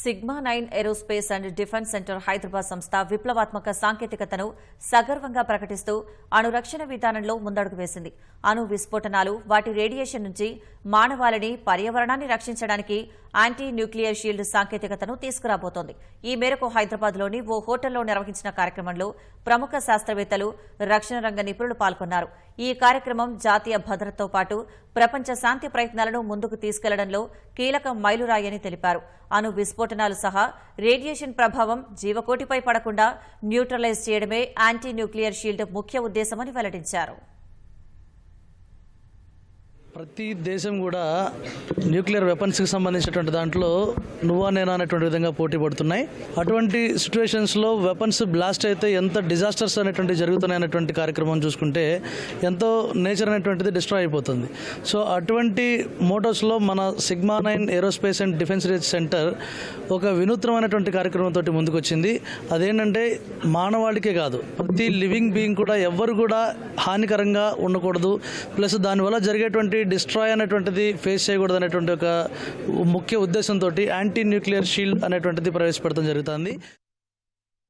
Sigma Nine Aerospace and Defence Centre Hyderabad సంస్థ విప్లవాత్మక సాంకేతికతను సగర్వంగా ప్రకటిస్తూ అణు రక్షణ విధానంలో ముందడుగు వేసింది. అణు విస్ఫోటనాలు వాటి రేడియేషన్ నుంచి మానవాళిని పర్యావరణాన్ని రక్షించడానికి యాంటీ న్యూక్లియర్ షీల్డ్ సాంకేతికతను తీసుకురాబోతోంది. ఈ మేరకు హైదరాబాద్లోని ఓ హోటల్లో నిర్వహించిన కార్యక్రమంలో ప్రముఖ శాస్త్రవేత్తలు రక్షణ రంగ నిపుణులు పాల్గొన్నారు. ఈ కార్యక్రమం జాతీయ భద్రతతో పాటు ప్రపంచ శాంతి ప్రయత్నాలను ముందుకు తీసుకెళ్ళడంలో కీలక మైలురాయని తెలిపారు. అణు విస్ఫోటనాలు సహా రేడియేషన్ ప్రభావం జీవకోటిపై పడకుండా న్యూట్రలైజ్ చేయడమే యాంటీ న్యూక్లియర్ షీల్డ్ ముఖ్య ఉద్దేశమని వెల్లడించారు. ప్రతి దేశం కూడా న్యూక్లియర్ వెపన్స్కి సంబంధించినటువంటి దాంట్లో నువ్వా నేనా అనేటువంటి విధంగా పోటీ పడుతున్నాయి. అటువంటి సిచ్యువేషన్స్లో వెపన్స్ బ్లాస్ట్ అయితే ఎంత డిజాస్టర్స్ అనేటువంటి జరుగుతున్నాయి అనేటువంటి కార్యక్రమం చూసుకుంటే ఎంతో నేచర్ అనేటువంటిది డిస్ట్రాయ్ అయిపోతుంది. సో అటువంటి మోటోస్లో మన Sigma Nine Aerospace and Defence Research Centre ఒక వినూత్నమైనటువంటి కార్యక్రమంతో ముందుకు వచ్చింది అదేంటంటే మానవాళికే కాదు ప్రతి లివింగ్ బీయింగ్ కూడా ఎవ్వరు కూడా హానికరంగా ఉండకూడదు. ప్లస్ దానివల్ల జరిగేటువంటి డిస్ట్రాయ్ అనేటువంటిది ఫేస్ చేయకూడదు అనేటువంటి ఒక ముఖ్య ఉద్దేశంతో యాంటీ న్యూక్లియర్ షీల్డ్ అనేటువంటిది ప్రవేశపెడతాం జరుగుతుంది.